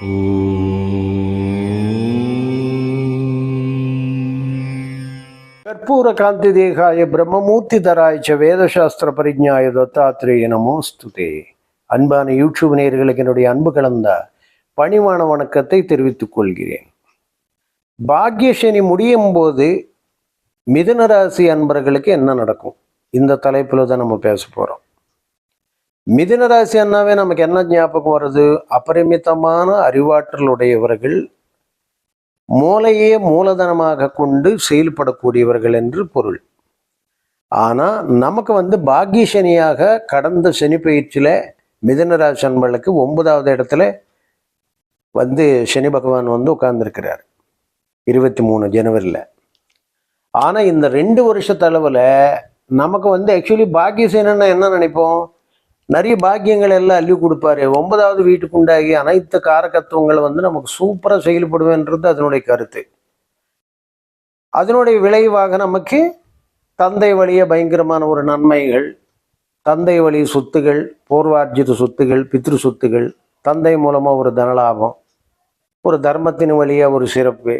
கற்பூர காந்தி தேகாய பிரம்மமூர்த்தி தராய்ச்ச வேதசாஸ்திர பரிஜாய தத்தாத்திரேய நமோஸ்துதே. அன்பான யூடியூப் நேர்களுக்கு என்னுடைய அன்பு கலந்த பணிவான வணக்கத்தை தெரிவித்துக் கொள்கிறேன். பாக்யசனி முடியும் போது மிதுனராசி அன்பர்களுக்கு என்ன நடக்கும்? இந்த தலைப்பில் தான் நம்ம பேச போகிறோம் மிதுன ராசி அண்ணாவே நமக்கு என்ன ஞாபகம் வருது அபரிமிதமான அறிவாற்றல் உடையவர்கள் மூளையே மூலதனமாக கொண்டு செயல்படக்கூடியவர்கள் என்று பொருள். ஆனால் நமக்கு வந்து பாக்கிய சனியாக கடந்த சனி பயிற்சியில் மிதனராசி அன்பர்களுக்கு ஒன்பதாவது இடத்துல வந்து சனி பகவான் வந்து உட்கார்ந்துருக்கிறார். இருபத்தி மூணு ஜனவரியில். ஆனால் இந்த ரெண்டு வருஷத்தளவில் நமக்கு வந்து ஆக்சுவலி பாக்கிய சேனன்னா என்ன நினைப்போம்? நிறைய பாக்கியங்கள் எல்லாம் அள்ளி கொடுப்பாரு. ஒன்பதாவது வீட்டுக்குண்டாகி அனைத்து காரகத்துவங்களை வந்து நமக்கு சூப்பராக செயல்படுவேன்றது அதனுடைய கருத்து. அதனுடைய விளைவாக நமக்கு தந்தை வழிய பயங்கரமான ஒரு நன்மைகள். தந்தை வழி சொத்துகள் பூர்வார்ஜித சொத்துகள் பித்ரு சொத்துகள் தந்தை மூலமாக ஒரு தனலாபம் ஒரு தர்மத்தின் வழியாக ஒரு சிறப்பு.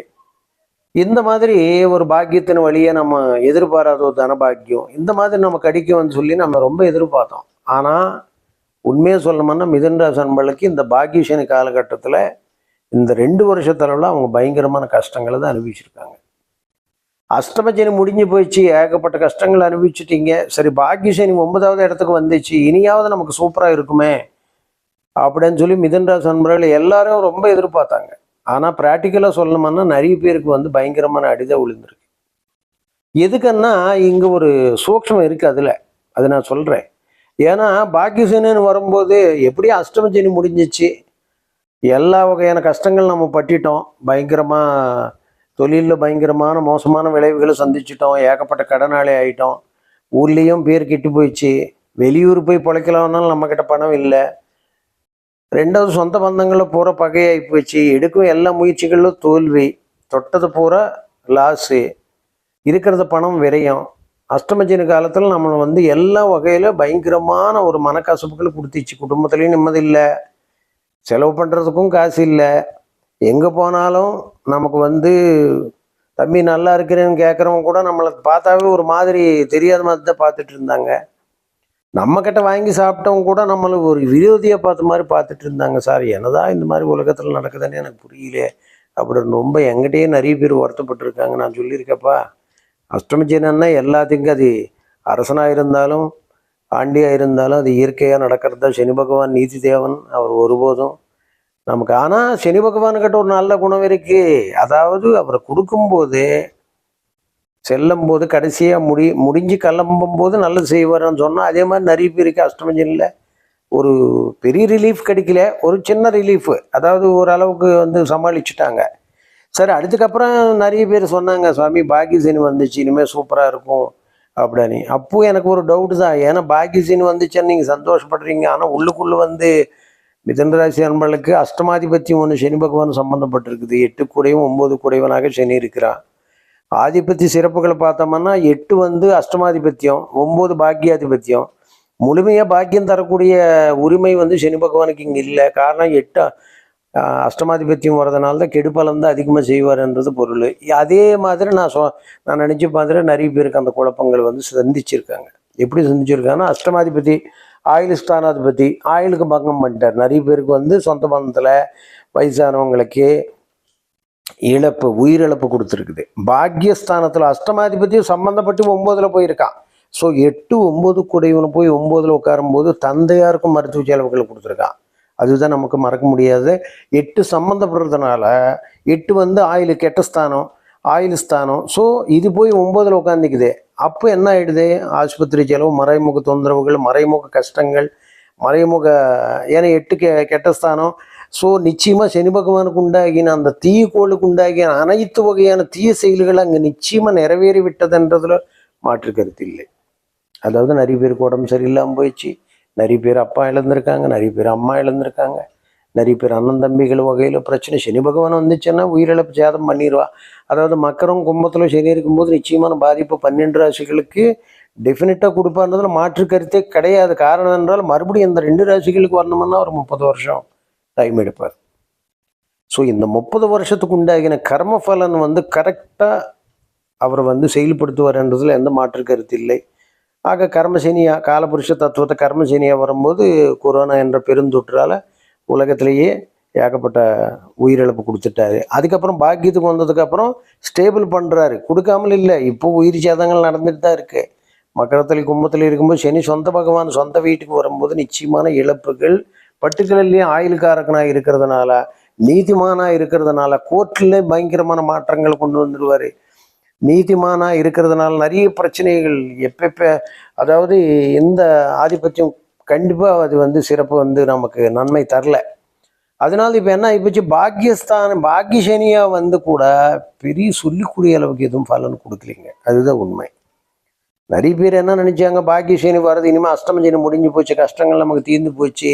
இந்த மாதிரி ஒரு பாக்கியத்தின் வழியாக நம்ம எதிர்பாராத ஒரு தனபாக்கியம் இந்த மாதிரி நம்ம கடிக்கும்னு சொல்லி நம்ம ரொம்ப எதிர்பார்த்தோம். ஆனால் உண்மையை சொல்லணும்னா மிதன்ராஜ் அன்பளுக்கு இந்த பாக்கியசனி காலகட்டத்தில் இந்த ரெண்டு வருஷத்தளவில் அவங்க பயங்கரமான கஷ்டங்களை தான் அனுபவிச்சிருக்காங்க. அஷ்டமச்சனி முடிஞ்சு போயிடுச்சு ஏகப்பட்ட கஷ்டங்கள் அனுபவிச்சிட்டீங்க. சரி பாக்கியசனி ஒன்பதாவது இடத்துக்கு வந்துச்சு இனியாவது நமக்கு சூப்பராக இருக்குமே அப்படின்னு சொல்லி மிதன்ராஜ் அன்பர்கள் எல்லாரும் ரொம்ப எதிர்பார்த்தாங்க. ஆனால் ப்ராக்டிக்கலாக சொல்லணும்னா நிறைய பேருக்கு வந்து பயங்கரமான அடிதான் விழுந்திருக்கு. எதுக்குன்னா இங்கே ஒரு சூக்ஷம் இருக்குது அதில். அதை நான் சொல்கிறேன் ஏன்னா பாக்கியசேனன்னு வரும்போது எப்படியும் அஷ்டமச்சனி முடிஞ்சிச்சு? எல்லா வகையான கஷ்டங்கள் நம்ம பட்டிட்டோம். பயங்கரமாக தொழிலில் பயங்கரமான மோசமான விளைவுகளை சந்திச்சிட்டோம். ஏகப்பட்ட கடனாளி ஆகிட்டோம் ஊர்லேயும் பேர் கெட்டு போயிடுச்சு. வெளியூர் போய் பிழைக்கலாம்னாலும் நம்மக்கிட்ட பணம் இல்லை. ரெண்டாவது சொந்த பந்தங்களில் பூரா பகையாகி போயிடுச்சு. எடுக்கும் எல்லா முயற்சிகளிலும் தோல்வி. தொட்டது பூரா லாஸு இருக்கிறது பணம் விரையும். அஷ்டமஜின காலத்தில் நம்மளை வந்து எல்லா வகையில் பயங்கரமான ஒரு மனக்கசப்புகள் கொடுத்துச்சு குடும்பத்துலேயும் நிம்மதி இல்லை. செலவு பண்ணுறதுக்கும் காசு இல்லை. எங்கே போனாலும் நமக்கு வந்து தம்பி நல்லா இருக்கிறேன்னு கேட்குறவங்க கூட நம்மளை பார்த்தாவே ஒரு மாதிரி தெரியாத மாதிரி தான் பார்த்துட்டு இருந்தாங்க. நம்மக்கிட்ட வாங்கி சாப்பிட்டவங்க கூட நம்மளை ஒரு விரோதியை பார்த்த மாதிரி பார்த்துட்டு இருந்தாங்க. சார் என்னதான் இந்த மாதிரி உலகத்தில் நடக்குதுன்னு எனக்கு புரியல. அப்படின்னு ரொம்ப எங்கிட்டயே நிறைய பேர் வருத்தப்பட்டிருக்காங்க. நான் சொல்லியிருக்கப்பா அஷ்டமஜீனன்னா எல்லாத்துக்கும் அது அரசனாக இருந்தாலும் ஆண்டியாக இருந்தாலும் அது இயற்கையாக நடக்கிறது தான். சனி பகவான் நீதி தேவன் அவர் ஒருபோதும் நமக்கு. ஆனால் சனி பகவானுக்கிட்ட ஒரு நல்ல குணம் இருக்கு. அதாவது அவரை கொடுக்கும்போது செல்லும் போது கடைசியாக முடி முடிஞ்சு கிளம்பும் போது நல்லது செய்வார்னு சொன்னால் அதே மாதிரி நிறைய பேருக்கு அஷ்டமஜனில் ஒரு பெரிய ரிலீஃப் கிடைக்கல. ஒரு சின்ன ரிலீஃப் அதாவது ஓரளவுக்கு வந்து சமாளிச்சுட்டாங்க. சரி அதுக்கப்புறம் நிறைய பேர் சொன்னாங்க சுவாமி பாக்கியசேனி வந்துச்சு இனிமேல் சூப்பராக இருக்கும் அப்படின்னு. அப்போ எனக்கு ஒரு டவுட் தான். ஏன்னா பாக்கியசேனி வந்துச்சுன்னு நீங்கள் சந்தோஷப்படுறீங்க. ஆனால் உள்ளுக்குள்ளே வந்து மிதனராசி அன்பர்களுக்கு அஷ்டமாதிபத்தியம் ஒன்று சனி பகவான் சம்மந்தப்பட்டிருக்குது எட்டு கூடையும் ஒம்பது கூடையவனாக சனி இருக்கிறான் ஆதிபத்திய சிறப்புகளை பார்த்தோம்னா எட்டு வந்து அஷ்டமாதிபத்தியம் ஒம்பது பாக்கியாதிபத்தியம் முழுமையாக பாக்கியம் தரக்கூடிய உரிமை வந்து சனி பகவானுக்கு இங்கே இல்லை. காரணம் எட்டு அஷ்டமாதிபத்தியம் வரதுனால தான் கெடுப்பலம் தான் அதிகமாக செய்வார்ன்றது பொருள். அதே மாதிரி நான் சொ நான் நினச்ச மாதிரி நிறைய பேருக்கு அந்த குழப்பங்கள் வந்து சந்திச்சிருக்காங்க. எப்படி சந்திச்சிருக்காங்கன்னா அஷ்டமாதிபதி ஆயுள் ஸ்தானாதிபதி ஆயுளுக்கு பங்கம் பண்ணிட்டார். நிறைய பேருக்கு வந்து சொந்த பந்தத்தில் வயசானவங்களுக்கு இழப்பு உயிரிழப்பு கொடுத்துருக்குது. பாக்யஸ்தானத்தில் அஷ்டமாதிபதியும் சம்மந்தப்பட்டு ஒம்போதில் போயிருக்கான். ஸோ எட்டு ஒம்பது குடைவனு போய் ஒம்போதில் உட்காரும்போது தந்தையாருக்கும் மருத்துவ செலவுகள் கொடுத்துருக்கான். அதுதான் நமக்கு மறக்க முடியாது. எட்டு சம்மந்தப்படுறதுனால எட்டு வந்து ஆயில் கெட்ட ஸ்தானம் ஆயுள் ஸ்தானம். ஸோ இது போய் ஒம்போதில் உட்காந்துக்குது அப்போ என்ன ஆகிடுது ஆஸ்பத்திரி செலவு மறைமுக தொந்தரவுகள் மறைமுக கஷ்டங்கள் மறைமுக ஏன்னா எட்டு கெ கெட்ட ஸ்தானம். ஸோ நிச்சயமாக சனி பகவானுக்கு உண்டாகின அந்த தீய கோளுக்கு உண்டாகின அனைத்து வகையான தீய செயல்கள் அங்கே நிச்சயமாக நிறைவேறி விட்டதுன்றதுல மாற்று கருத்து இல்லை. அதாவது நிறைய பேருக்கு உடம்பு சரியில்லாமல் போயிடுச்சு. நிறைய பேர் அப்பா இழந்திருக்காங்க நிறைய பேர் அம்மா இழந்திருக்காங்க நிறைய பேர் அண்ணன் தம்பிகள் வகையில் பிரச்சனை. சனி பகவான் வந்துச்சுன்னா உயிரிழப்பு சேதம் பண்ணிடுவா அதாவது மக்கரும் கும்பத்தில் சனி இருக்கும்போது நிச்சயமான பாதிப்பு பன்னெண்டு ராசிகளுக்கு டெஃபினட்டாக கொடுப்பான்றதுல மாற்று கருத்தே கிடையாது. காரணம் என்றால் மறுபடியும் இந்த ரெண்டு ராசிகளுக்கு வரணும்னா ஒரு முப்பது வருஷம் டைம் எடுப்பார். ஸோ இந்த முப்பது வருஷத்துக்கு உண்டாகின கர்ம பலன் வந்து கரெக்டாக அவர் வந்து செயல்படுத்துவார்ன்றதுல எந்த மாற்று கருத்து இல்லை. ஆக கர்மசேனியா காலபுருஷ தத்துவத்தை கர்மசேனியா வரும்போது கொரோனா என்ற பெருந்தொற்றால் உலகத்திலேயே ஏகப்பட்ட உயிரிழப்பு கொடுத்துட்டாரு. அதுக்கப்புறம் பாக்கியத்துக்கு வந்ததுக்கப்புறம் ஸ்டேபிள் பண்ணுறாரு கொடுக்காமல் இல்லை. இப்போ உயிர் சேதங்கள் நடந்துட்டு தான் இருக்கு. மக்களத்தில் கும்பத்தில் இருக்கும்போது சனி சொந்த பகவான் சொந்த வீட்டுக்கு வரும்போது நிச்சயமான இழப்புகள் பட்டுக்களிலேயும் ஆயுள்காரக்கனாக இருக்கிறதுனால நீதிமானாக இருக்கிறதுனால கோர்ட்டில் பயங்கரமான மாற்றங்கள் கொண்டு வந்துடுவார் நீதிமானாக இருக்கிறதுனால நிறைய பிரச்சனைகள் எப்பப்ப அதாவது எந்த ஆதிபத்தியம் கண்டிப்பாக அது வந்து சிறப்பு வந்து நமக்கு நன்மை தரல. அதனால இப்போ என்ன ஆகிப்போச்சு பாக்கியஸ்தான் பாக்கியசனியாக வந்து கூட பெரிய சொல்லிக்கூடிய அளவுக்கு எதுவும் பலன் கொடுக்கலைங்க. அதுதான் உண்மை. நிறைய பேர் என்ன நினைச்சாங்க? பாக்கியசேனி வர்றது இனிமேல் அஷ்டமசேனி முடிஞ்சு போச்சு கஷ்டங்கள் நமக்கு தீர்ந்து போச்சு.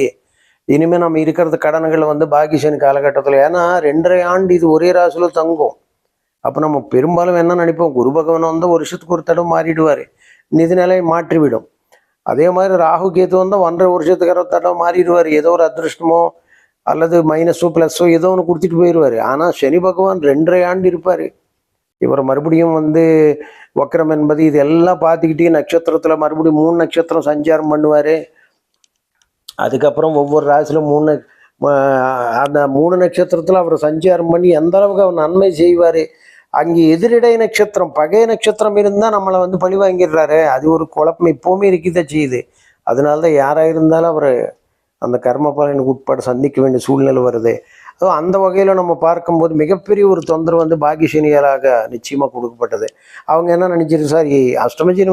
இனிமேல் நம்ம இருக்கிறது கடன்கள் வந்து பாக்கியசேனி காலகட்டத்தில். ஏன்னா ரெண்டரை ஆண்டு இது ஒரே ராசியில் தங்கும். அப்போ நம்ம பெரும்பாலும் என்ன நினைப்போம்? குரு பகவான் வந்து ஒரு வருஷத்துக்கு ஒரு தடவை மாறிடுவார். நிதிநிலை மாற்றிவிடும். அதே மாதிரி ராகு கேத்து வந்தால் ஒன்றரை வருஷத்துக்கு ஒரு தடவை மாறிடுவார். ஏதோ ஒரு அதிருஷ்டமோ அல்லது மைனஸோ ப்ளஸ்ஸோ ஏதோ ஒன்று கொடுத்துட்டு போயிடுவார். ஆனால் சனி பகவான் ரெண்டரை ஆண்டு இருப்பார். இவர் மறுபடியும் வந்து வக்ரம் என்பது இதெல்லாம் பார்த்துக்கிட்டே நட்சத்திரத்தில் மறுபடியும் மூணு நட்சத்திரம் சஞ்சாரம் பண்ணுவார். அதுக்கப்புறம் ஒவ்வொரு ராசியிலும் மூணு அந்த மூணு நட்சத்திரத்தில் அவர் சஞ்சாரம் பண்ணி எந்த அளவுக்கு அவர் நன்மை செய்வார்? அங்கே எதிரிடை நட்சத்திரம் பகை நட்சத்திரம் இருந்தால் நம்மளை வந்து பழி வாங்கிடுறாரு. அது ஒரு குழப்பம். இப்போவுமே இருக்கதான் செய்யுது. அதனால தான் யாராக இருந்தாலும் அவர் அந்த கர்ம பலனுக்கு உட்பட சந்திக்க வேண்டிய சூழ்நிலை வருது. ஸோ அந்த வகையில் நம்ம பார்க்கும்போது மிகப்பெரிய ஒரு தொந்தரவு வந்து பாக்கியசனியராக நிச்சயமாக கொடுக்கப்பட்டது. அவங்க என்ன நினச்சிருக்கு சார் ஏய்,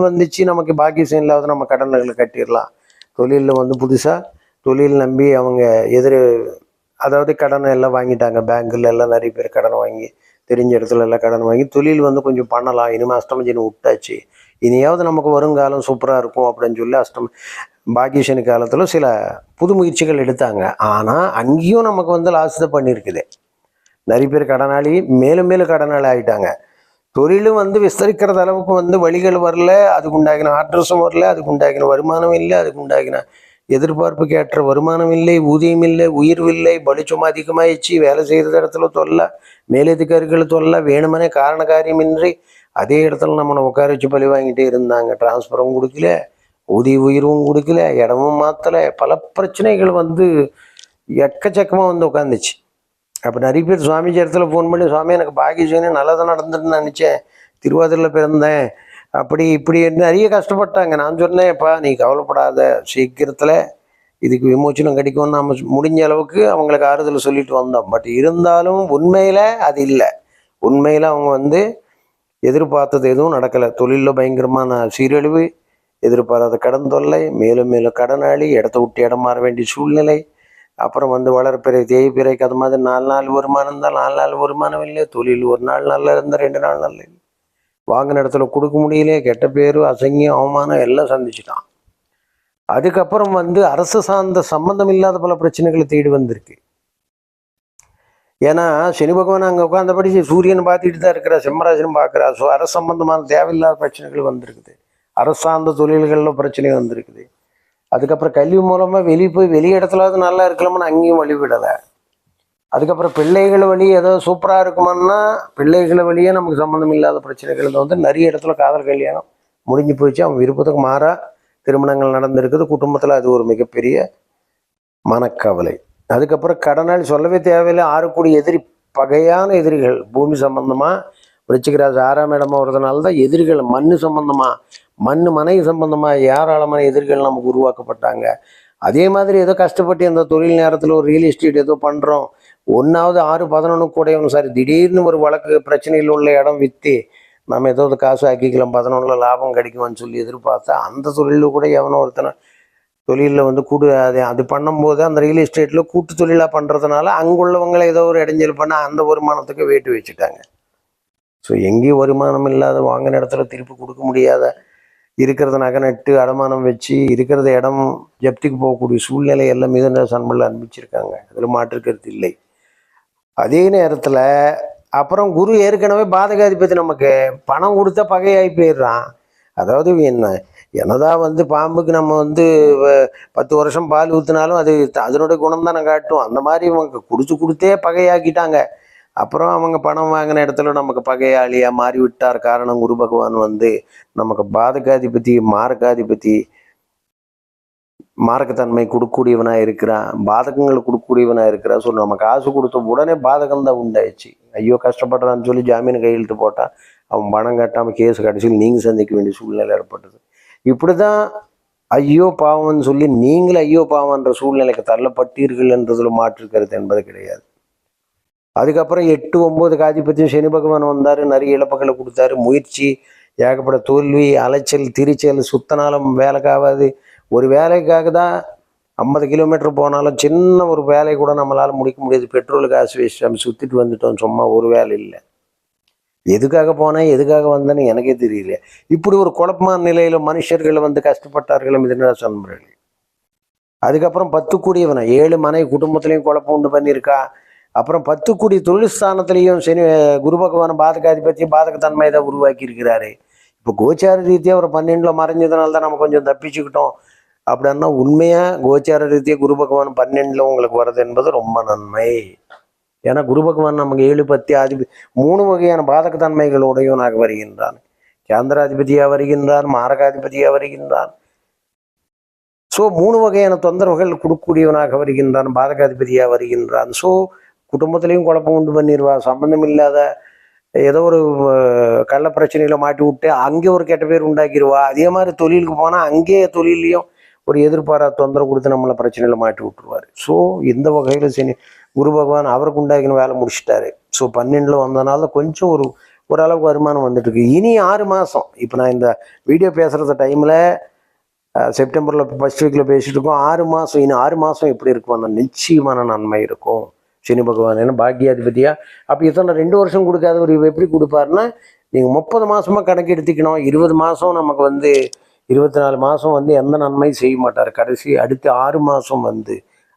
வந்துச்சு நமக்கு பாக்கியசனி இல்லாத நம்ம கடன்களை கட்டிடலாம். தொழிலில் வந்து புதுசாக தொழில் நம்பி அவங்க எதிர் அதாவது கடனை எல்லாம் வாங்கிட்டாங்க. பேங்க்கில் எல்லாம் நிறைய பேர் கடனை வாங்கி தெரிஞ்ச இடத்துல எல்லாம் கடன் வாங்கி தொழில் வந்து கொஞ்சம் பண்ணலாம். இனிமேல் அஷ்டமஜினி விட்டாச்சு. இனியாவது நமக்கு வருங்காலம் சூப்பராக இருக்கும் அப்படின்னு சொல்லி அஷ்டம் பாக்கியசனி காலத்தில் சில புது முயற்சிகள் எடுத்தாங்க. ஆனால் அங்கேயும் நமக்கு வந்து லாஸ் தான் பண்ணியிருக்குது. நிறைய பேர் கடனாளி மேலும் மேலும் கடனாளி ஆகிட்டாங்க தொழிலும் வந்து விஸ்தரிக்கிறது அளவுக்கு வந்து வழிகள் வரல. அதுக்கு உண்டாகின ஆட்ரஸும் வரல. அதுக்கு உண்டாகின வருமானம் இல்லை. அதுக்கு உண்டாகின எதிர்பார்ப்புக்கு ஏற்ற வருமானம் இல்லை ஊதியம் இல்லை உயிர்வு இல்லை பலிச்சும் அதிகமாயிடுச்சு வேலை செய்கிற இடத்துல தொல்லை மேலதிகாரிகள் தொல்லை வேணுமனே காரண காரியமின்றி அதே இடத்துல நம்மளை உட்கார வச்சு பழி வாங்கிட்டே இருந்தாங்க. டிரான்ஸ்ஃபரும் கொடுக்கல ஊதிய உயர்வும் கொடுக்கல இடமும் மாற்றலை பல பிரச்சனைகள் வந்து எக்கச்சக்கமாக வந்து உட்காந்துச்சு அப்போ நிறைய பேர் சுவாமிஜி இடத்துல ஃபோன் பண்ணி சுவாமி எனக்கு பாக்கியம் நல்லதாக நடந்துட்டுன்னு நினச்சேன். திருவாதிரில் பிறந்தேன். அப்படி இப்படி நிறைய கஷ்டப்பட்டாங்க. நான் சொன்னேன்ப்பா நீ கவலைப்படாத. சீக்கிரத்தில் இதுக்கு விமோச்சனம் கிடைக்கும்னு நம்ம முடிஞ்ச அளவுக்கு அவங்களுக்கு ஆறுதல் சொல்லிட்டு வந்தோம். பட் இருந்தாலும் உண்மையில் அது இல்லை. உண்மையில் அவங்க வந்து எதிர்பார்த்தது எதுவும் நடக்கலை. தொழிலில் பயங்கரமான சீரழிவு எதிர்பாராத கடன் தொல்லை மேலும் மேலும் கடனாளி இடத்த விட்டு இடம் மாற வேண்டிய சூழ்நிலை அப்புறம் வந்து வளர்ப்பிறை தேய்பிறைக்கு அது மாதிரி நாலு நாள் வருமானம் இருந்தால் நாலு நாள் வருமானம் இல்லை தொழில் ஒரு நாள் நல்லா இருந்தால் ரெண்டு நாள் நல்லா இல்லை வாங்கின இடத்துல கொடுக்க முடியல கெட்ட பேர் அசங்கியம் அவமானம் எல்லாம் சந்திச்சிட்டான். அதுக்கப்புறம் வந்து அரசு சார்ந்த சம்பந்தம் இல்லாத பல பிரச்சனைகளை தேடி வந்திருக்கு. ஏன்னா சனி பகவான் அங்கே உட்காந்தபடி சூரியன் பார்த்துட்டு தான் இருக்கிறா சிம்மராசனும் பார்க்குறா ஸோ அரசு சம்பந்தமான தேவையில்லாத பிரச்சனைகள் வந்திருக்குது. அரசார்ந்த தொழில்களில் பிரச்சனை வந்திருக்குது. அதுக்கப்புறம் கல்வி மூலமாக வெளியே போய் வெளி இடத்துலாவது நல்லா இருக்கலாம்னு அங்கேயும் வழிவிடலை. அதுக்கப்புறம் பிள்ளைகள் வழி ஏதோ சூப்பராக இருக்குமான்னா பிள்ளைகள் வழியே நமக்கு சம்மந்தம் இல்லாத பிரச்சனைகள் வந்து நிறைய இடத்துல காதல் கல்யாணம் முடிஞ்சு போச்சு. அவன் விருப்பத்துக்கு மாறாக திருமணங்கள் நடந்திருக்குது. குடும்பத்தில் அது ஒரு மிகப்பெரிய மனக்கவலை. அதுக்கப்புறம் கடனால் சொல்லவே தேவையில்லை. ஆறுக்கூடிய எதிரி பகையான எதிரிகள் பூமி சம்பந்தமாக விருச்சிகராஜ் ஆறாம் இடமா வருதுனால தான் எதிரிகள் மண் சம்பந்தமாக மண் மனை சம்பந்தமாக ஏராளமான எதிரிகள் நமக்கு உருவாக்கப்பட்டாங்க. அதே மாதிரி ஏதோ கஷ்டப்பட்டு அந்த தொழில் நேரத்தில் ஒரு ரியல் எஸ்டேட் ஏதோ பண்ணுறோம் ஒன்றாவது ஆறு பதினொன்று கூடையவன் சார் திடீர்னு ஒரு வழக்கு பிரச்சனையில் உள்ள இடம் விற்று நம்ம ஏதோ ஒரு காசு ஆக்கிக்கலாம் பதினொன்றில் லாபம் கிடைக்குமான்னு சொல்லி எதிர்பார்த்தா அந்த தொழிலில் கூட எவனோ ஒருத்தனை தொழிலில் வந்து கூடு அது அது பண்ணும்போது அந்த ரியல் எஸ்டேட்டில் கூட்டு தொழிலாக பண்ணுறதுனால அங்குள்ளவங்களை ஏதோ ஒரு இடைஞ்சல் பண்ண அந்த வருமானத்துக்கு வேட்டு வச்சுட்டாங்க. ஸோ எங்கேயும் வருமானம் இல்லாத வாங்கின இடத்துல திருப்பி கொடுக்க முடியாத இருக்கிறத நகை நட்டு அடமானம் வச்சு இருக்கிறத இடம் ஜப்திக்கு போகக்கூடிய சூழ்நிலை எல்லாம் மிகுந்த சன்மல்ல அனுப்பிச்சிருக்காங்க அதில் மாற்றுக்கிறது இல்லை. அதே நேரத்தில் அப்புறம் குரு ஏற்கனவே பாதகாதிபதி நமக்கு பணம் கொடுத்தா பகையாகி போயிடுறான். அதாவது என்ன என்னதான் வந்து பாம்புக்கு நம்ம வந்து வ- பத்து வருஷம் பால் ஊற்றினாலும் அது அதனுடைய குணம் தானே காட்டும். அந்த மாதிரி இவங்க குடிச்சு கொடுத்தே பகையாக்கிட்டாங்க. அப்புறம் அவங்க பணம் வாங்கின இடத்துல நமக்கு பகையாளியாக மாறி விட்டார் காரணம் குரு பகவான் வந்து நமக்கு பாதகாதிபதி மாரகாதிபதி மார்க்கத்தன்மை கொடுக்கக்கூடியவனாக இருக்கிறான் பாதகங்கள் கொடுக்கக்கூடியவனாக இருக்கிறான் சொல்லி. நம்ம காசு கொடுத்த உடனே பாதகம் தான் உண்டாயிடுச்சு. ஐயோ கஷ்டப்படுறான்னு சொல்லி ஜாமீன் கையெழுத்து போட்டான். அவன் பணம் கட்டாமல் கேஸ் கடைசியில் நீங்கள் சந்திக்க வேண்டிய சூழ்நிலை ஏற்பட்டது. இப்படி தான் ஐயோ பாவம்னு சொல்லி நீங்கள் ஐயோ பாவம்ன்ற சூழ்நிலைக்கு தள்ளப்பட்டீர்கள் என்றதுல மாற்றிருக்கிறது என்பது கிடையாது. அதுக்கப்புறம் எட்டு ஒம்பது காதிபத்தியம் சனி பகவான் வந்தார். நிறைய இழப்புகளை கொடுத்தாரு. முயற்சி ஏகப்பட தோல்வி அலைச்சல் திரிச்சல் சுத்தனாலும் வேலைக்காகாது. ஒரு வேலைக்காக தான் ஐம்பது கிலோமீட்டர் போனாலும் சின்ன ஒரு வேலையை கூட நம்மளால் முடிக்க முடியாது. பெட்ரோல் காசு வேஸ்ட் நம்ம சுற்றிட்டு வந்துட்டோம். சும்மா ஒரு வேலை இல்லை. எதுக்காக போனேன்? எதுக்காக வந்தேன்னு எனக்கே தெரியல. இப்படி ஒரு குழப்பமான நிலையில் மனுஷர்கள் வந்து கஷ்டப்பட்டார்கள் மிதனராசி நண்பர்கள் அதுக்கப்புறம் பத்து கூடியவனை ஏழு மனை குடும்பத்திலையும் குழப்பம் உண்டு பண்ணியிருக்கா. அப்புறம் பத்து கூடிய தொழில் சனி குரு பகவான் பாதகாதிபத்தியம் பாதகத்தன்மை தான் உருவாக்கி இருக்கிறாரு இப்போ கோச்சார ரீதியாக ஒரு பன்னெண்டில் மறைஞ்சதுனால தான் நம்ம கொஞ்சம் தப்பிச்சுக்கிட்டோம். அப்படின்னா உண்மையா கோச்சார ரீதியாக குரு பகவான் பன்னெண்டுல உங்களுக்கு வர்றது என்பது ரொம்ப நன்மை. ஏன்னா குரு பகவான் நமக்கு ஏழு பத்தி ஆதிபதி மூணு வகையான பாதகத்தன்மைகளோடையவனாக வருகின்றான். கேந்திராதிபதியாக வருகின்றான் மாரகாதிபதியாக வருகின்றான். ஸோ மூணு வகையான தொந்தரவுகள் கொடுக்கக்கூடியவனாக வருகின்றான் பாதகாதிபதியாக வருகின்றான். ஸோ குடும்பத்திலையும் குழப்பம் உண்டு பண்ணிடுவா. சம்பந்தம் இல்லாத ஏதோ ஒரு கள்ள பிரச்சனையில மாட்டி விட்டு அங்கே ஒரு கெட்ட பேர் உண்டாக்கிடுவா. அதே மாதிரி தொழிலுக்கு போனால் அங்கேயே தொழிலையும் ஒரு எதிர்பாராத தொந்தரவு கொடுத்து நம்மளை பிரச்சனையில் மாட்டி விட்டுருவார். ஸோ இந்த வகையில் சரி குரு பகவான் அவருக்கு உண்டாக்கின வேலை முடிச்சிட்டாரு. ஸோ பன்னெண்டில் வந்தனால கொஞ்சம் ஒரு ஓரளவுக்கு வருமானம் வந்துட்டு இருக்கு இனி ஆறு மாதம் இப்போ நான் இந்த வீடியோ பேசுகிற டைமில் செப்டம்பரில் ஃபர்ஸ்ட் வீக்கில் பேசிட்டு இருக்கோம். ஆறு மாதம் இனி ஆறு மாதம் எப்படி இருக்கும் அந்த நிச்சயமான நன்மை இருக்கும். சனி பகவான் ஏன்னா பாக்கியாதிபதியா? அப்போ இத்தனை ரெண்டு வருஷம் கொடுக்காதவர் இவர் எப்படி கொடுப்பாருன்னா நீங்கள் முப்பது மாதமாக கணக்கு எடுத்துக்கணும். இருபது மாதம் நமக்கு வந்து இருபத்தி நாலு மாதம் வந்து எந்த நன்மையும் செய்ய மாட்டார். கடைசி அடுத்து ஆறு மாதம் வந்து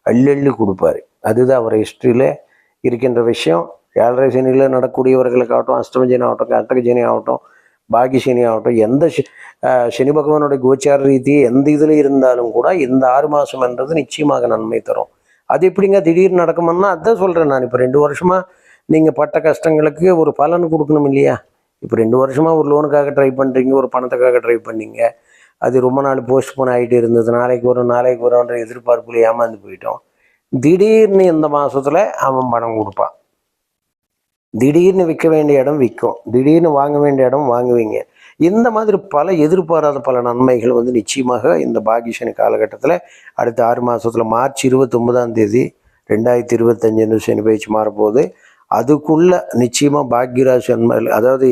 அள்ளி அள்ளி கொடுப்பாரு. அதுதான் அவர் ஹிஸ்ட்ரியில் இருக்கின்ற விஷயம். ஏழரை சனியில் நடக்கக்கூடியவர்களுக்காகட்டும் அஷ்டம ஆகட்டும் கட்டக சனி ஆகட்டும் பாகி சனி ஆகட்டும் எந்த சனி பகவானுடைய கோச்சார ரீதி எந்த இதில் இருந்தாலும் கூட இந்த ஆறு மாதம் என்றது நிச்சயமாக நன்மை தரும். அது எப்படிங்க திடீர்னு நடக்குமன்னா அதான் சொல்கிறேன் நான். இப்போ ரெண்டு வருஷமாக நீங்கள் பட்ட கஷ்டங்களுக்கு ஒரு பலன் கொடுக்கணும் இல்லையா? இப்போ ரெண்டு வருஷமாக ஒரு லோனுக்காக ட்ரை பண்ணுறீங்க ஒரு பணத்துக்காக ட்ரை பண்ணீங்க. அது ரொம்ப நாள் போஸ்ட்போன் ஆகிட்டு இருந்தது. நாளைக்கு வரும் நாளைக்கு வரும்ன்ற எதிர்பார்ப்புல ஏமாந்து போயிட்டோம். திடீர்னு இந்த மாதத்தில் அவன் பணம் கொடுப்பான். திடீர்னு விற்க வேண்டிய இடம் விற்கும். திடீர்னு வாங்க வேண்டிய இடம் வாங்குவீங்க. இந்த மாதிரி பல எதிர்பாராத பல நன்மைகள் வந்து நிச்சயமாக இந்த பாகிஷனி காலகட்டத்தில் அடுத்த ஆறு மாதத்தில் மார்ச் இருபத்தொம்பதாம் தேதி ரெண்டாயிரத்தி இருபத்தஞ்சு சனி பயிற்சி மாறப்போகுது. அதுக்குள்ள நிச்சயமா பாக்யராசி அன்பர்கள் அதாவது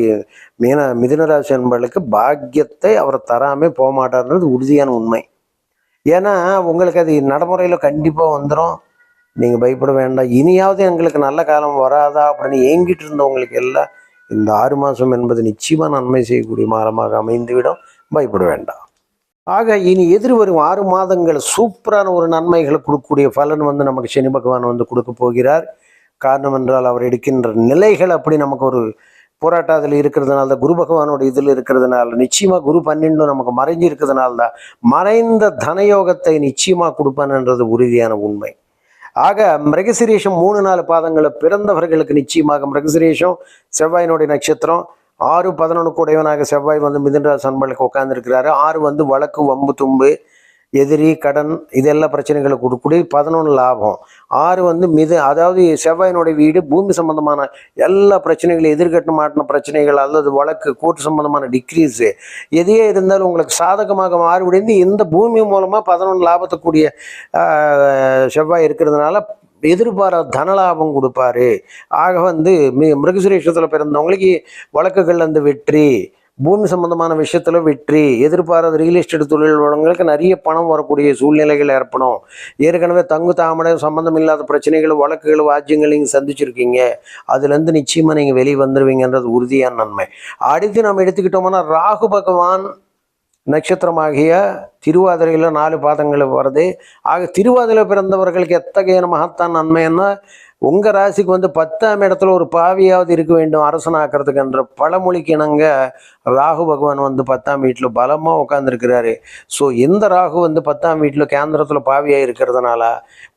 மீன மிதுனராசி அன்பர்களுக்கு பாக்கியத்தை அவர் தராமே போக மாட்டார்ன்றது உறுதியான உண்மை. ஏன்னா உங்களுக்கு அது நடைமுறையில் கண்டிப்பாக வந்துடும் நீங்கள் பயப்பட வேண்டாம். இனியாவது எங்களுக்கு நல்ல காலம் வராதா அப்படின்னு ஏங்கிட்டு இருந்தவங்களுக்கு எல்லாம் இந்த ஆறு மாதம் என்பது நிச்சயமாக நன்மை செய்யக்கூடிய மாதமாக அமைந்துவிடும். பயப்பட வேண்டாம். ஆக இனி எதிர்வரும் ஆறு மாதங்கள் சூப்பரான ஒரு நன்மைகளை கொடுக்கக்கூடிய பலன் வந்து நமக்கு சனி பகவான் வந்து கொடுக்க போகிறார். காரணம் என்றால் அவர் எடுக்கின்ற நிலைகள் அப்படி நமக்கு ஒரு போராட்டத்தில் இருக்கிறதுனால தான் குரு பகவானோட இதில் இருக்கிறதுனால நிச்சயமாக குரு பன்னெண்டும் நமக்கு மறைஞ்சு இருக்கிறதுனால தான் மறைந்த தனயோகத்தை நிச்சயமாக கொடுப்பான்ன்றது உறுதியான உண்மை. ஆக மிருகசிரேஷம் மூணு நாலு பாதங்களை பிறந்தவர்களுக்கு நிச்சயமாக மிருகசிரேஷம் செவ்வாயினுடைய நட்சத்திரம் ஆறு பதினொன்று உடையவனாக செவ்வாய் வந்து மிதன்ராஜ் அன்பர்களுக்கு உட்கார்ந்துருக்கிறாரு. ஆறு வந்து வழக்கு வம்பு தும்பு எதிரி கடன் இதெல்லாம் பிரச்சனைகளை கொடுக்கக்கூடிய பதினொன்று லாபம். ஆறு வந்து மிது அதாவது செவ்வாயினுடைய வீடு பூமி சம்பந்தமான எல்லா பிரச்சனைகளும் எதிர்கட்டு மாட்டின பிரச்சனைகள் அல்லது வழக்கு கூட்டு சம்பந்தமான டிக்ரீஸு எதையே இருந்தாலும் உங்களுக்கு சாதகமாக மாறுபடிந்து இந்த பூமி மூலமாக பதினொன்று லாபத்துக்கூடிய செவ்வாய் இருக்கிறதுனால எதிர்பாராத தனலாபம் கொடுப்பாரு. ஆக வந்து மிருகசுரேஷத்தில் பிறந்தவங்களுக்கு வழக்குகள் அந்த வெற்றி. பூமி சம்பந்தமான விஷயத்துல வெற்றி எதிர்பாராத ரியல் எஸ்டேட் தொழில் நிறைய பணம் வரக்கூடிய சூழ்நிலைகள் ஏற்படும். ஏற்கனவே தங்கு தாமரை சம்பந்தம் இல்லாத பிரச்சனைகள் வழக்குகள் வாஜ்யங்கள் நீங்கள் சந்திச்சிருக்கீங்க. அதுலேருந்து நிச்சயமாக நீங்கள் வெளியே வந்துடுவீங்கன்றது உறுதியான நன்மை. அடுத்து நம்ம எடுத்துக்கிட்டோம்னா ராகு பகவான் நட்சத்திரமாகிய திருவாதிரையில் நாலு பாதங்கள் வருது. ஆக திருவாதிரை பிறந்தவர்களுக்கு எத்தகைய மகத்தான் நன்மைன்னா உங்கள் ராசிக்கு வந்து பத்தாம் இடத்துல ஒரு பாவியாவது இருக்க வேண்டும் அரசனாக்கிறதுக்கு என்ற பழமொழிக்கு இணங்க ராகு பகவான் வந்து பத்தாம் வீட்டில் பலமாக உட்காந்துருக்கிறாரு ஸோ இந்த ராகு வந்து பத்தாம் வீட்டில் கேந்திரத்தில் பாவியாக இருக்கிறதுனால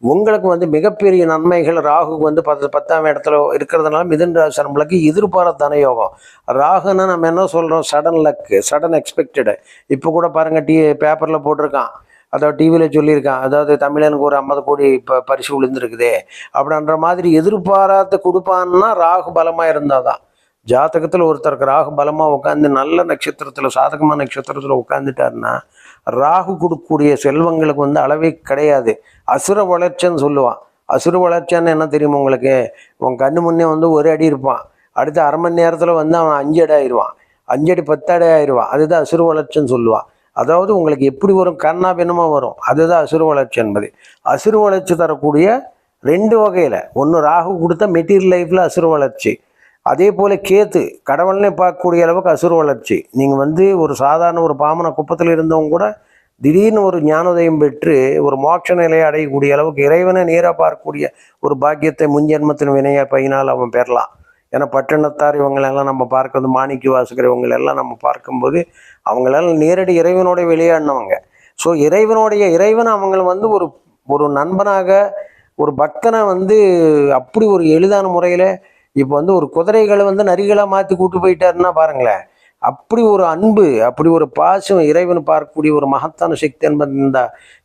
உங்களுக்கு வந்து மிகப்பெரிய நன்மைகள் ராகுக்கு வந்து பத்து பத்தாம் இடத்துல இருக்கிறதுனால மிதன் ராசி நம்மளுக்கு எதிர்பாராத தனயோகம் ராகுன்னா நம்ம என்ன சொல்கிறோம் சடன் லக்கு சடன் எக்ஸ்பெக்டடு இப்போ கூட பாருங்கள் டி பேப்பரில் போட்டிருக்கான். அதாவது டிவியில் சொல்லியிருக்கான் அதாவது தமிழனுக்கு ஒரு ஐம்பது கோடி இப்போ பரிசு விழுந்திருக்குதே. அப்படின்ற மாதிரி எதிர்பாராத கொடுப்பான்னா ராகு பலமாக இருந்தால் தான் ஜாதகத்தில் ஒருத்தருக்கு ராகு பலமாக உட்காந்து நல்ல நட்சத்திரத்தில் சாதகமான நட்சத்திரத்தில் உட்காந்துட்டாருன்னா ராகு கொடுக்கக்கூடிய செல்வங்களுக்கு வந்து அளவே கிடையாது. அசுர வளர்ச்சின்னு சொல்லுவான். அசுர வளர்ச்சின்னு என்ன தெரியுமா உங்களுக்கு? உன் கண்ணு முன்னே வந்து ஒரு அடி இருப்பான். அடுத்த அரை மணி நேரத்தில் வந்து அவன் அஞ்சு அடி ஆயிடுவான் அஞ்சடி பத்து அடி ஆயிடுவான் அதுதான் அசுர வளர்ச்சின்னு சொல்லுவான். அதாவது உங்களுக்கு எப்படி வரும்? கண்ணா பின்னமா வரும். அதுதான் அசுர வளர்ச்சி என்பது. அசுர வளர்ச்சி தரக்கூடிய ரெண்டு வகையில். ஒன்று ராகு கொடுத்த மெட்டீரியல் லைஃப்பில் அசுர வளர்ச்சி. அதே போல் கேத்து கடவுள்னே பார்க்கக்கூடிய அளவுக்கு அசுர வளர்ச்சி. நீங்கள் வந்து ஒரு சாதாரண ஒரு பாமன குப்பத்தில் இருந்தவங்க கூட திடீர்னு ஒரு ஞானோதயம் பெற்று ஒரு மோட்ச நிலையை அடையக்கூடிய அளவுக்கு இறைவனை நேராக பார்க்கக்கூடிய ஒரு பாக்கியத்தை முன்ஜென்மத்தின் வினையை பையனால் அவன் பெறலாம். ஏன்னா பட்டணத்தார் இவங்களெல்லாம் நம்ம பார்க்கறது மாணிக்க வாசகர் இவங்களெல்லாம் நம்ம பார்க்கும்போது அவங்களால நேரடி இறைவனோட விளையாடினவங்க. ஸோ இறைவனுடைய இறைவன் அவங்கள வந்து ஒரு ஒரு நண்பனாக ஒரு பக்தனை வந்து அப்படி ஒரு எளிதான முறையில் இப்போ வந்து ஒரு குதிரைகளை வந்து நரிகளாக மாற்றி கூட்டு போயிட்டாருன்னா பாருங்களேன். அப்படி ஒரு அன்பு அப்படி ஒரு பாசம் இறைவன் பார்க்கக்கூடிய ஒரு மகத்தான சக்தி என்பது இந்த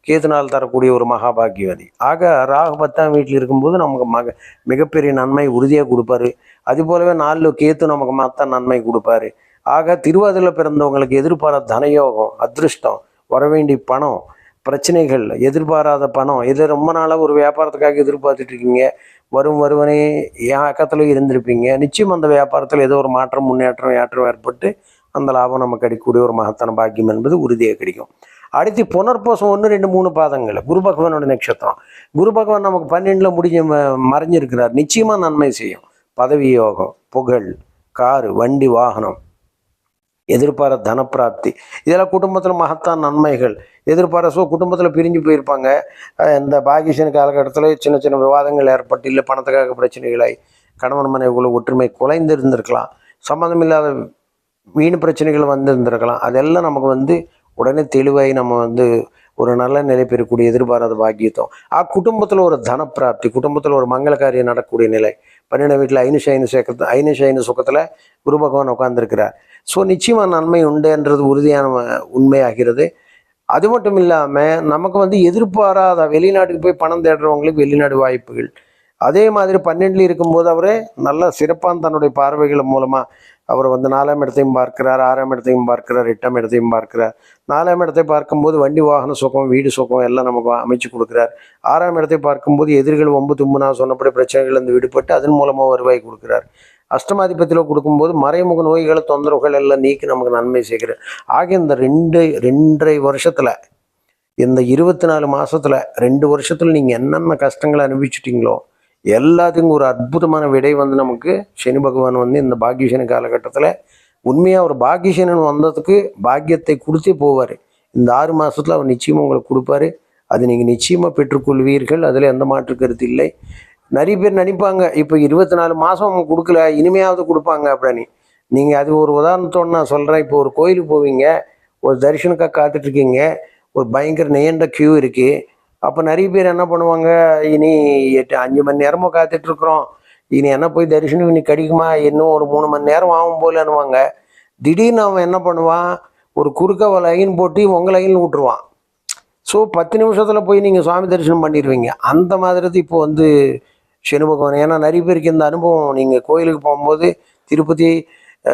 கேதுனால் தரக்கூடிய ஒரு மகாபாகியவதி ஆக ராகு பத்தாம் வீட்டில் இருக்கும்போது நமக்கு மக மிகப்பெரிய நன்மை உறுதியாக கொடுப்பாரு. அது போலவே நாலு கேத்து நமக்கு மற்ற நன்மை கொடுப்பாரு. ஆக திருவாதிரை பிறந்தவங்களுக்கு எதிர்பாராத தனயோகம் அதிருஷ்டம் வரவேண்டிய பணம் பிரச்சனைகள் எதிர்பாராத பணம் இது ரொம்ப நாளாக ஒரு வியாபாரத்துக்காக எதிர்பார்த்துட்டு இருக்கீங்க. வரும் வருவனே என் அக்கத்தில் இருந்திருப்பீங்க. நிச்சயம் அந்த வியாபாரத்தில் ஏதோ ஒரு மாற்றம் முன்னேற்றம் ஏற்றம் ஏற்பட்டு அந்த லாபம் நமக்கு கிடைக்கக்கூடிய ஒரு மகத்தான பாக்கியம் என்பது உறுதியாக கிடைக்கும். அடுத்து புனர்போசம் ஒன்று ரெண்டு மூணு பாதங்கள். குரு பகவானோட நட்சத்திரம். குரு பகவான் நமக்கு பன்னெண்டில் முடிஞ்ச ம- மறைஞ்சிருக்கிறார். நிச்சயமாக நன்மை செய்யும். பதவி யோகம் புகழ் காரு வண்டி வாகனம் எதிர்பார தனப்பிராப்தி. இதெல்லாம் குடும்பத்தில் மகத்தான் நன்மைகள். எதிர்பார ஸோ குடும்பத்தில் பிரிஞ்சு போயிருப்பாங்க. இந்த பாகிஷன் காலகட்டத்தில் சின்ன சின்ன விவாதங்கள் ஏற்பட்டு இல்லை பணத்துக்காக பிரச்சனைகளாய் கணவன் மனைவிக்குள்ள ஒற்றுமை குலைந்து இருந்திருக்கலாம் சம்மந்தமில்லாத வீண் பிரச்சனைகள் வந்திருந்திருக்கலாம். அதெல்லாம் நமக்கு வந்து உடனே தெளிவாகி நம்ம வந்து ஒரு நல்ல நிலை பெறக்கூடிய எதிர்பாராத பாக்கியத்தம். ஆ குடும்பத்தில் ஒரு தனப்பிராப்தி குடும்பத்தில் ஒரு மங்கள காரியம் நடக்கக்கூடிய நிலை. பன்னெண்டாம் வீட்டில் ஐநூசி ஐநூறு சேக்கத்து சுகத்தில் குரு பகவான் உட்கார்ந்திருக்கிறார். ஸோ நிச்சயமாக நன்மை உண்டுன்றது உறுதியான உண்மையாகிறது. அது மட்டும் இல்லாமல் நமக்கு வந்து எதிர்பாராத வெளிநாட்டுக்கு போய் பணம் தேடுறவங்களுக்கு வெளிநாடு வாய்ப்புகள். அதே மாதிரி பன்னெண்டில் இருக்கும்போது அவரே நல்ல சிறப்பான தன்னுடைய பார்வைகள் மூலமாக அவர் வந்து நாலாம் இடத்தையும் பார்க்கிறார் ஆறாம் இடத்தையும் பார்க்கிறார் எட்டாம் இடத்தையும் பார்க்கிறார். நாலாம் இடத்தை பார்க்கும்போது வண்டி வாகன சுகம் வீடு சுகம் எல்லாம் நமக்கு அமைச்சு கொடுக்குறார். ஆறாம் இடத்தை பார்க்கும்போது எதிரிகள் ஒம்பது தும்புனா சொன்னபடி பிரச்சனைகள் வந்து விடுபட்டு அதன் மூலமாக வருவாய் கொடுக்குறார். அஷ்டமாதிபத்தியில் கொடுக்கும்போது மறைமுக நோய்களை தொந்தரவுகள் எல்லாம் நீக்கி நமக்கு நன்மை செய்கிறார். ஆக இந்த ரெண்டு ரெண்டரை வருஷத்தில் இந்த இருபத்தி நாலு மாதத்தில் ரெண்டு வருஷத்தில் நீங்கள் என்னென்ன கஷ்டங்களை அனுபவிச்சிட்டிங்களோ எல்லாத்துக்கும் ஒரு அற்புதமான விடை வந்து நமக்கு சனி பகவான் வந்து இந்த பாக்கியசனி காலகட்டத்தில் உண்மையாக ஒரு பாக்கியசனன் வந்ததுக்கு பாக்கியத்தை கொடுத்தே போவார். இந்த ஆறு மாதத்தில் அவர் நிச்சயமாக உங்களுக்கு கொடுப்பாரு. அது நீங்கள் நிச்சயமாக பெற்றுக்கொள்வீர்கள். அதில் எந்த மாற்று கருத்து இல்லை. நிறைய பேர் நினைப்பாங்க இப்போ இருபத்தி நாலு மாதம் அவங்க கொடுக்கல இனிமையாவது கொடுப்பாங்க அப்படின்னு. நீங்கள் அது ஒரு உதாரணத்தோடு நான் சொல்கிறேன் இப்போ ஒரு கோயிலுக்கு போவீங்க ஒரு தரிசனக்காக காத்துட்ருக்கீங்க ஒரு பயங்கர நீண்ட க்யூ இருக்குது அப்போ நிறைய பேர் என்ன பண்ணுவாங்க இனி எட்டு அஞ்சு மணி நேரமாக காத்துட்ருக்குறோம் இனி என்ன போய் தரிசனம் இனி கிடைக்குமா இன்னும் ஒரு மூணு மணி நேரம் ஆகும் போலன்னுவாங்க. திடீர்னு அவன் என்ன பண்ணுவான் ஒரு குறுக்க லைன் போட்டு உங்கள் லைன் விட்டுருவான். ஸோ பத்து நிமிஷத்தில் போய் நீங்கள் சுவாமி தரிசனம் பண்ணிடுவீங்க அந்த மாதிரி தான் இப்போ வந்து சனி பகவான். ஏன்னா நிறைய பேருக்கு இந்த அனுபவம் நீங்கள் கோயிலுக்கு போகும்போது திருப்பதி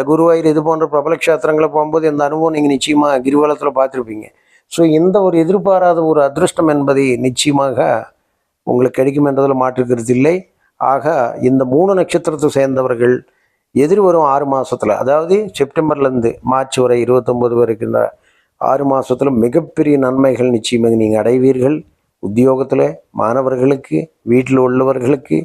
குருவாயூர் இது போன்ற பிரபல க்ஷேத்திரங்களை போகும்போது இந்த அனுபவம் நீங்கள் நிச்சயமாக கிரிவலத்தில் பார்த்துருப்பீங்க. ஸோ இந்த ஒரு எதிர்பாராத ஒரு அதிருஷ்டம் என்பதை நிச்சயமாக உங்களுக்கு கிடைக்கும் என்றதில் மாற்றுக்கிறது இல்லை. ஆக இந்த மூணு நட்சத்திரத்தை சேர்ந்தவர்கள் எதிர்வரும் ஆறு மாதத்தில் அதாவது செப்டம்பர்லேருந்து மார்ச் வரை இருபத்தொம்போது வரைக்கும் இந்த ஆறு மாதத்தில் மிகப்பெரிய நன்மைகள் நிச்சயமாக நீங்கள் அடைவீர்கள். உத்தியோகத்தில் மாணவர்களுக்கு வீட்டில் உள்ளவர்களுக்கு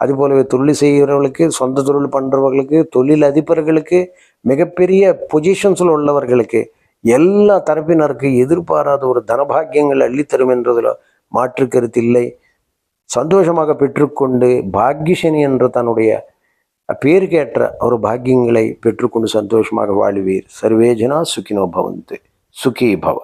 அதுபோலவே தொழில் செய்கிறவர்களுக்கு சொந்த தொழில் பண்ணுறவர்களுக்கு தொழில் அதிபர்களுக்கு மிகப்பெரிய பொசிஷன்ஸில் உள்ளவர்களுக்கு எல்லா தரப்பினருக்கு எதிர்பாராத ஒரு தனபாக்கியங்கள் அள்ளித்தரும் என்றதில் மாற்று கருத்து இல்லை. சந்தோஷமாக பெற்றுக்கொண்டு பாக்யசனி என்ற தன்னுடைய பேருக்கேற்ற ஒரு பாக்கியங்களை பெற்றுக்கொண்டு சந்தோஷமாக வாழுவீர். சர்வேஜனா சுகினோ பவந்து. சுகி பவ.